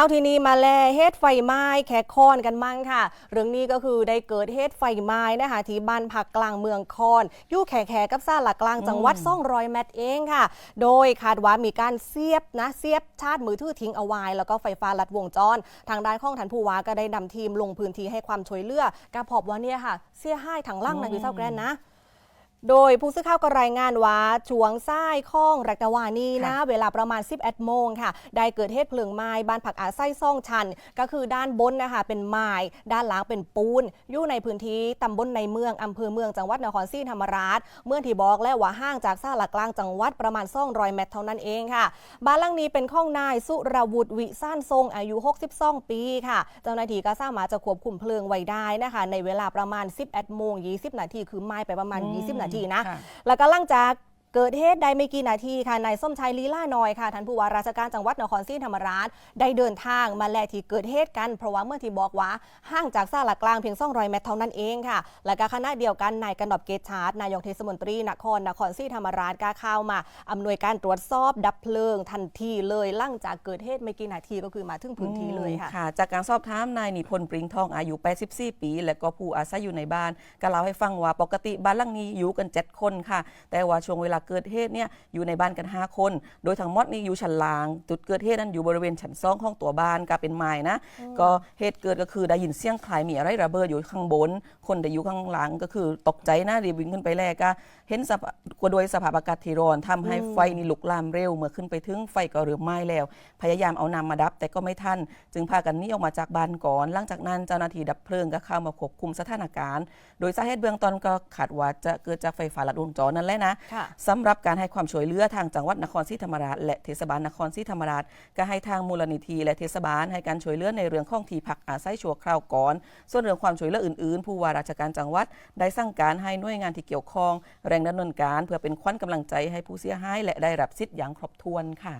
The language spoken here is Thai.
เอาทีนี้มาแลเหตุไฟไหม้แขกคอนกันมั่งค่ะ เรื่องนี้ก็คือได้เกิดเหตุไฟไหม้นะคะที่บ้านพักกลางเมืองคอนอยู่แขแขกับซ่าหลักกลางจังหวัดซ่องรอยแมตรเองค่ะ โดยคาดว่ามีการเสียบนะเสียบชาร์จมือถือทิ้งเอาไว้แล้วก็ไฟฟ้าลัดวงจร ทางด้านของทันผู้ว่าก็ได้นำทีมลงพื้นที่ให้ความช่วยเหลือกระพอบว่าเนี่ยค่ะ เสียห้ายทางล่างนะพี่เจ้าแกรนนะ โดยผู้สื่อข่าวก็รายงานว่าช่วงซ้ายข้องรักตวานีนะเวลาประมาณ 11 โมงค่ะ ได้เกิดเหตุเพลิงไหม้บ้านผักอาศัยซ่องชัน ก็คือด้านบนนะคะเป็นไม้ด้านหลังเป็นปูน อยู่ในพื้นที่ตำบลในเมืองอำเภอเมืองจังหวัดนครศรีธรรมราช เมื่อที่บอกแล้วว่าห่างจากซ่าหลักกลางจังหวัดประมาณ200เมตรเท่านั้นเองค่ะ บ้านหลังนี้เป็นของนายสุรวุฒิวิซ่านทรงอายุ 62 ปีค่ะ เจ้าหน้าที่ก็สามารถจะควบคุมเพลิงไว้ได้นะคะ ในเวลาประมาณ 11 โมง 20 นาทีคือไหม้ไปประมาณ 20 นาทีนะค่ะแล้วก็หลังจาก เกิดเหตุได้ไม่กี่นาทีค่ะนายส้มชัยลีล่าน้อยค่ะท่านผู้ว่าราชการจังหวัดนครศรีธรรมราชได้เดินทางมาแลที่เกิดเหตุกันเพราะว่าเมื่อที่บอกว่าห่างจากซาลักลางเพียง200เมตรเท่านั้นเองค่ะ และก็คณะเดียวกันนายกนบเกตชาร์ตนายกเทศมนตรีนครนครศรีธรรมราชกาเข้ามาอำนวยการตรวจสอบดับเพลิงทันทีเลยหลังจากเกิดเหตุไม่กี่นาทีก็คือมาถึงพื้นที่เลยค่ะค่ะจากการสอบถามนายนิพนธ์ปริงทองอายุ 84 ปี และก็ผู้อาศัยอยู่ในบ้านก็เล่าให้ฟังว่าปกติบ้านหลังนี้อยู่กัน7คนค่ะ แต่ว่าช่วงเวลาเกิดเหตุเนี่ยอยู่ในบ้านกัน 5 คน โดยทั้งหมดนี่อยู่ชั้นล่าง จุดเกิดเหตุนั้นอยู่บริเวณชั้นซองของตัวบ้านก็เป็นไม้นะ ก็เหตุเกิดก็คือได้ยินเสียงคล้ายมีอะไรระเบิดอยู่ข้างบน คนที่อยู่ข้างหลังก็คือตกใจนะรีบวิ่งขึ้นไปแรกก็เห็นสภาพกว่าโดยสภาพอากาศที่ร้อนทำให้ไฟนี่ลุกลามเร็ว เมื่อขึ้นไปถึงไฟก็เริ่มไหม้แล้ว พยายามเอานำมาดับ แต่ก็ไม่ทัน จึงพากันหนีออกมาจากบ้านก่อน หลังจากนั้นเจ้าหน้าที่ดับเพลิงก็เข้ามาควบคุมสถานการณ์ โดยสาเหตุเบื้องต้นก็คาดว่าจะเกิดจากไฟฟ้าลัดวงจรนั่นแหละนะค่ะสำหรับการให้ความช่วยเหลือทางจังหวัดนครศรีธรรมราชและเทศบาลนครศรีธรรมราชก็ให้ทางมูลนิธิและเทศบาลให้การช่วยเหลือในเรื่องของที่พักอาศัยชั่วคราวก่อน ส่วนเรื่องความช่วยเหลืออื่นๆ ผู้ว่าราชการจังหวัดได้สั่งการให้หน่วยงานที่เกี่ยวข้องแรงดำเนินการ เพื่อเป็นขวัญกำลังใจให้ผู้เสียหายและได้รับสิทธิ์อย่างครบถ้วนค่ะ